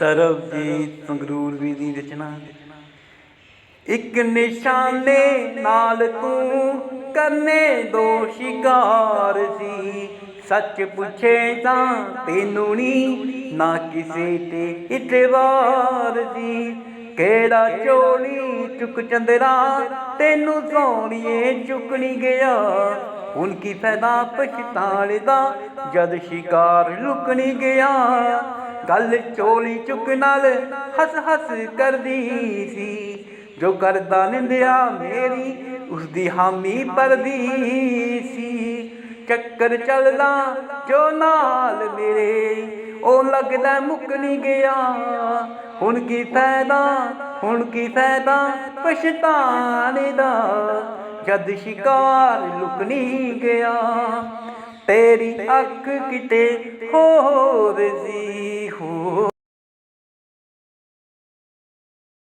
ਸਰਬਜੀਤ ਸੰਗਰੂਰ ਵੀ ਦੀ ਰਚਨਾ। ਇੱਕ ਨਿਸ਼ਾਨੇ ਨਾਲ ਤੂੰ ਕਰਨੇ ਦੋ ਸ਼ਿਕਾਰ ਸੀ। ਸੱਚ ਪੁੱਛੇ ਤਾਂ ਤੈਨੂੰ ਨੀ, ਨਾ ਕਿਸੇ ਤੇ ਇਤਵਾਰ ਸੀ। ਕਿਹੜਾ ਚੋਲੀ ਚੁੱਕ ਚੰਦਰਾ, ਤੈਨੂੰ ਸੋਹਣੀਏ ਚੁੱਕਣੀ ਗਿਆ। ਹੁਣ ਕੀ ਫਾਇਦਾ ਪਛਤਾਣ ਦਾ, ਜਦ ਸ਼ਿਕਾਰ ਲੁਕ ਗਿਆ। ਗੱਲ ਚੋਲੀ ਚੁੱਕ ਨਾਲ ਹੱਸ ਹੱਸ ਕਰਦੀ ਸੀ। ਜੋ ਕਰਦਾ ਨਿੰਦਿਆ ਮੇਰੀ ਉਸ ਦੀ ਹਾਮੀ ਪਰਦੀ ਸੀ। ਚੱਕਰ ਚੱਲਦਾ ਜੋ ਨਾਲ ਮੇਰੇ, ਉਹ ਲੱਗਦਾ ਮੁੱਕ ਨਹੀਂ ਗਿਆ। ਹੁਣ ਕੀ ਫਾਇਦਾ, ਹੁਣ ਕੀ ਫਾਇਦਾ ਪਛਤਾਣੇ ਦਾ ਜਦ ਸ਼ਿਕਾਰ ਲੁਕ ਨਹੀਂ ਗਿਆ। ਤੇਰੀ ਅੱਖ ਕਿਤੇ ਹੋਰ ਸੀ ਹੋ